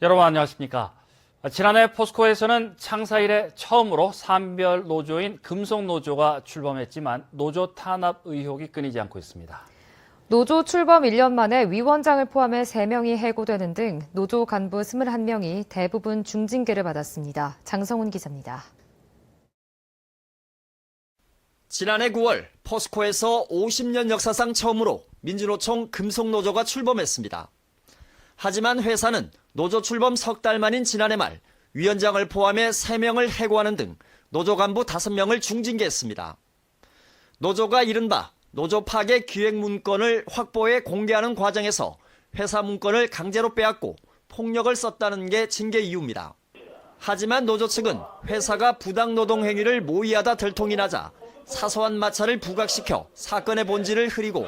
여러분 안녕하십니까? 지난해 포스코에서는 창사 이래 처음으로 산별 노조인 금속 노조가 출범했지만 노조 탄압 의혹이 끊이지 않고 있습니다. 노조 출범 1년 만에 위원장을 포함해 3명이 해고되는 등 노조 간부 21명이 대부분 중징계를 받았습니다. 장성훈 기자입니다. 지난해 9월 포스코에서 50년 역사상 처음으로 민주노총 금속노조가 출범했습니다. 하지만 회사는 노조 출범 석 달 만인 지난해 말 위원장을 포함해 3명을 해고하는 등 노조 간부 5명을 중징계했습니다. 노조가 이른바 노조 파괴 기획 문건을 확보해 공개하는 과정에서 회사 문건을 강제로 빼앗고 폭력을 썼다는 게 징계 이유입니다. 하지만 노조 측은 회사가 부당 노동 행위를 모의하다 들통이 나자 사소한 마찰을 부각시켜 사건의 본질을 흐리고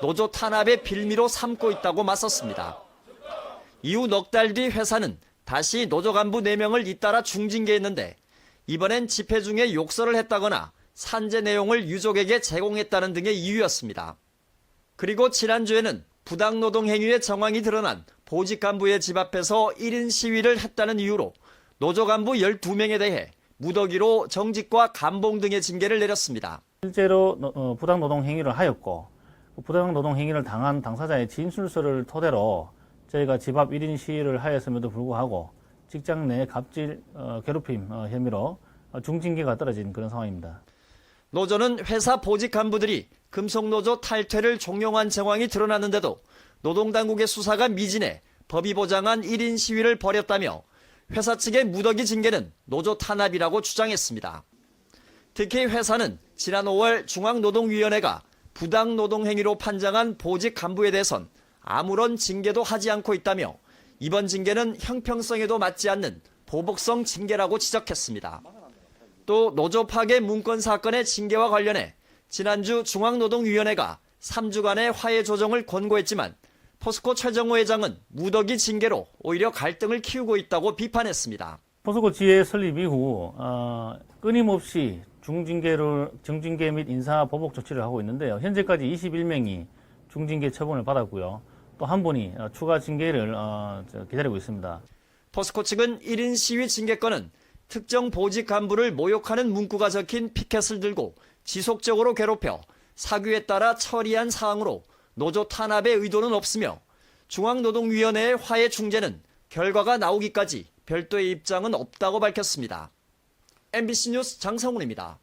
노조 탄압의 빌미로 삼고 있다고 맞섰습니다. 이후 넉 달 뒤 회사는 다시 노조 간부 4명을 잇따라 중징계했는데 이번엔 집회 중에 욕설을 했다거나 산재 내용을 유족에게 제공했다는 등의 이유였습니다. 그리고 지난주에는 부당노동 행위의 정황이 드러난 보직 간부의 집 앞에서 1인 시위를 했다는 이유로 노조 간부 12명에 대해 무더기로 정직과 감봉 등의 징계를 내렸습니다. 실제로 노- 어, 부당 노동 행위를 하였고 그 부당 노동 행위를 당한 당사자의 진술서를 토대로 저희가 집 앞 1인 시위를 하였음에도 불구하고 직장 내 갑질 어, 괴롭힘 어, 혐의로 어, 중징계가 떨어진 그런 상황입니다. 노조는 회사 보직 간부들이 금속노조 탈퇴를 종용한 정황이 드러났는데도 노동당국의 수사가 미진해 법이 보장한 1인 시위를 벌였다며 회사 측의 무더기 징계는 노조 탄압이라고 주장했습니다. 특히 회사는 지난 5월 중앙노동위원회가 부당 노동 행위로 판정한 보직 간부에 대해선 아무런 징계도 하지 않고 있다며 이번 징계는 형평성에도 맞지 않는 보복성 징계라고 지적했습니다. 또 노조 파괴 문건 사건의 징계와 관련해 지난주 중앙노동위원회가 3주간의 화해 조정을 권고했지만 포스코 최정호 회장은 무더기 징계로 오히려 갈등을 키우고 있다고 비판했습니다. 포스코 지회 설립 이후 어, 끊임없이 중징계를 중징계 및 인사 보복 조치를 하고 있는데요. 현재까지 21명이 중징계 처분을 받았고요. 또 한 분이 어, 추가 징계를 어, 저, 기다리고 있습니다. 포스코 측은 1인 시위 징계권은 특정 보직 간부를 모욕하는 문구가 적힌 피켓을 들고 지속적으로 괴롭혀 사규에 따라 처리한 사항으로 노조 탄압의 의도는 없으며 중앙노동위원회의 화해 중재는 결과가 나오기까지 별도의 입장은 없다고 밝혔습니다. MBC 뉴스 장성훈입니다.